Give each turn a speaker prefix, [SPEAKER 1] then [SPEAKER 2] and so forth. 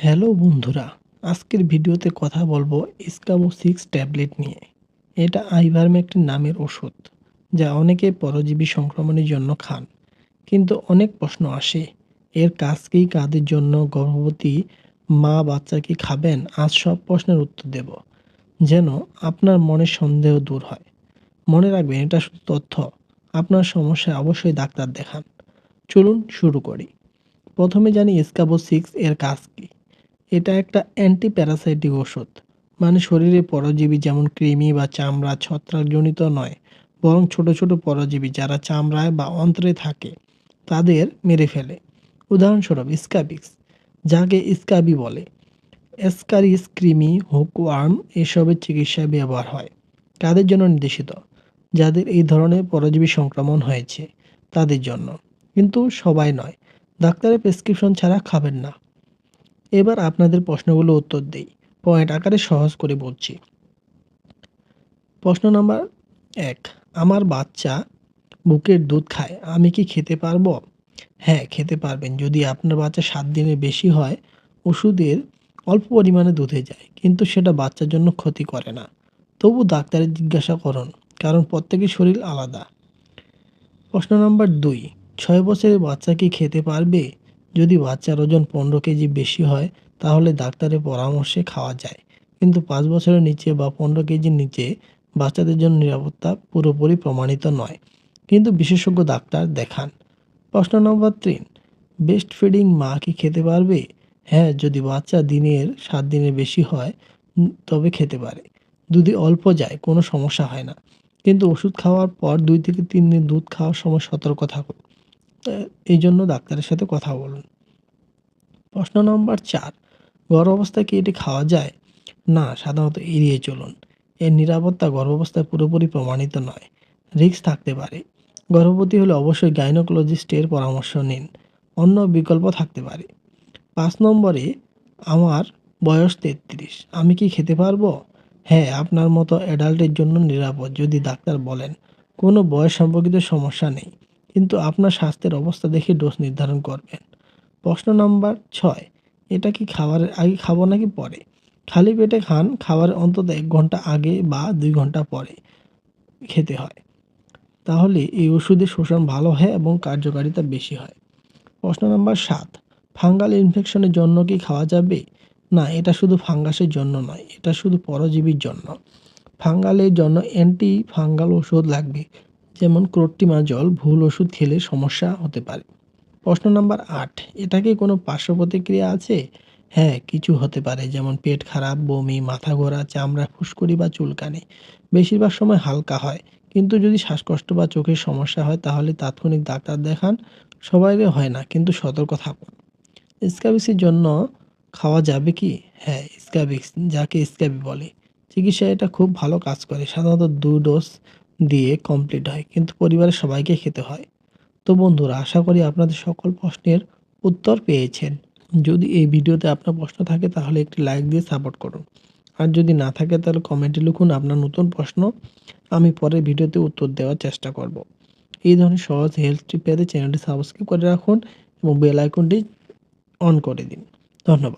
[SPEAKER 1] Hello বন্ধুরা, আজকের ভিডিওতে কথা বলব ইসকাবো সিক্স ট্যাবলেট নিয়ে। এটা আইভারমেকটিন নামের ওষুধ, যা অনেকে পরজীবী সংক্রমণের জন্য খান। কিন্তু অনেক প্রশ্ন আসে, এর কাজ কি কাদের জন্য গর্ভবতী মা বাচ্চা কি খাবেন? আজ সব প্রশ্নের উত্তর দেব। যেন আপনার মনের সন্দেহ দূর হয়। মনে রাখবেন, এটা শুধু তথ্য। আপনার সমস্যায় অবশ্যই ডাক্তার দেখান। চলুন শুরু করি। প্রথমে জানি এসকাবো সিক্স এর কাজ কী। এটা একটা অ্যান্টি প্যারাসাইটিক ওষুধ। মানে শরীরে পরজীবী যেমন কৃমি বা চামড়া ছত্রাকজনিত নয়, বরং ছোট ছোট পরজীবী যারা চামড়ায় বা অন্ত্রে থাকে, তাদের মেরে ফেলে। উদাহরণস্বরূপ স্কাবিক্স, যাকে স্কাবি বলে। এসকারিস, কৃমি হুকওয়ার্ম এসবের চিকিৎসায় ব্যবহার হয়। কাদের জন্য নির্দেশিত? যাদের এই ধরনের পরজীবী সংক্রমণ হয়েছে, তাদের জন্য। কিন্তু সবাই নয়, ডাক্তারের প্রেসক্রিপশন ছাড়া খাবেন না। এবার আপনাদের প্রশ্নগুলো উত্তর দেই। পয়েন্ট আকারে সহজ করে বলছি। প্রশ্ন নাম্বার এক, আমার বাচ্চা বুকের দুধ খায়, আমি কি খেতে পারব? হ্যাঁ খেতে পারবেন। যদি আপনার বাচ্চা সাত দিনের বেশি হয়, ওষুধের অল্প পরিমাণে দুধে যায়, কিন্তু সেটা বাচ্চার জন্য ক্ষতি করে না। তবু ডাক্তারের জিজ্ঞাসা করুন, কারণ প্রত্যেকের শরীর আলাদা। প্রশ্ন নাম্বার দুই, ছয় বছরের বাচ্চা কি খেতে পারবে? যদি বাচ্চার ওজন পনেরো কেজি বেশি হয়, তাহলে ডাক্তারের পরামর্শে খাওয়া যায়। কিন্তু পাঁচ বছরের নিচে বা পনেরো কেজির নিচে বাচ্চাদের জন্য নিরাপত্তা পুরোপুরি প্রমাণিত নয়। কিন্তু বিশেষজ্ঞ ডাক্তার দেখান। প্রশ্ন নম্বর তিন, বেস্ট ফিডিং মা কি খেতে পারবে? হ্যাঁ যদি বাচ্চা দিনের সাত দিনের বেশি হয় তবে খেতে পারে। দুধে অল্প যায়, কোনো সমস্যা হয় না। কিন্তু ওষুধ খাওয়ার পর দুই থেকে তিন দিন দুধ খাওয়ার সময় সতর্ক থাকুন। এই জন্য ডাক্তারের সাথে কথা বলুন। প্রশ্ন নম্বর চার, গর্ভাবস্থায় কি এটি খাওয়া যায়? না, সাধারণত এড়িয়ে চলুন। এর নিরাপত্তা গর্ভাবস্থায় পুরোপুরি প্রমাণিত নয়। রিস্ক থাকতে পারে। গর্ভবতী হলে অবশ্যই গাইনোকোলজিস্টের পরামর্শ নিন। অন্য বিকল্প থাকতে পারে। পাঁচ নম্বরে, আমার বয়স তেত্রিশ, আমি কি খেতে পারব? হ্যাঁ আপনার মতো অ্যাডাল্টের জন্য নিরাপদ, যদি ডাক্তার বলেন। কোনো বয়স সম্পর্কিত সমস্যা নেই। কিন্তু আপনার স্বাস্থ্যের অবস্থা দেখে ডোজ নির্ধারণ করবেন। প্রশ্ন নাম্বার ছয়, এটা কি খাবারের আগে খাব নাকি পরে? খালি পেটে খান খাবারের অন্তত এক ঘণ্টা আগে বা দুই ঘণ্টা পরে খেতে হয়। তাহলে এই ওষুধের শোষণ ভালো হয় এবং কার্যকারিতা বেশি হয়। প্রশ্ন নাম্বার সাত, ফাঙ্গাল ইনফেকশনের জন্য কি খাওয়া যাবে? না, এটা শুধু ফাঙ্গাসের জন্য নয়, এটা শুধু পরজীবীর জন্য। ফাঙ্গালের জন্য অ্যান্টি ফাঙ্গাল ওষুধ লাগবে। যেমন জল ভুল ওষুধ খেলে সমস্যা হতে পারে। প্রশ্ন নাম্বার আট, এটা কি কোনো পার্শ্ব প্রতিক্রিয়া আছে? হ্যাঁ কিছু হতে পারে, যেমন পেট খারাপ, বমি, মাথা ঘোরা, চামড়া ফুসকুড়ি বা চুলকানি বেশিরভাগ সময় হালকা হয়, কিন্তু যদি শ্বাসকষ্ট বা চোখের সমস্যা হয়, তাহলে তাৎক্ষণিক ডাক্তার দেখান সবাইকে হয় না, কিন্তু সতর্ক থাকুন। স্ক্যাবিক্সের জন্য খাওয়া যাবে কি? হ্যাঁ স্ক্যাবিক্স যাকে স্ক্যাবি বলে। চিকিৎসায় এটা খুব ভালো কাজ করে, সাধারণত দু ডোজ দিয়ে কমপ্লিট হয়, কিন্তু পরিবারের সবাইকে খেতে হয়। তো বন্ধুরা, আশা করি আপনাদের সকল প্রশ্নের উত্তর পেয়েছেন। যদি এই ভিডিওতে আপনার প্রশ্ন থাকে, তাহলে একটি লাইক দিয়ে সাপোর্ট করুন। আর যদি না থাকে, তাহলে কমেন্টে লিখুন আপনার নতুন প্রশ্ন। আমি পরের ভিডিওতে উত্তর দেওয়ার চেষ্টা করব। এই ধরনের সহজ হেলথ টিপ পেতে চ্যানেলটি সাবস্ক্রাইব করে রাখুন এবং বেল আইকনটি অন করে দিন। ধন্যবাদ।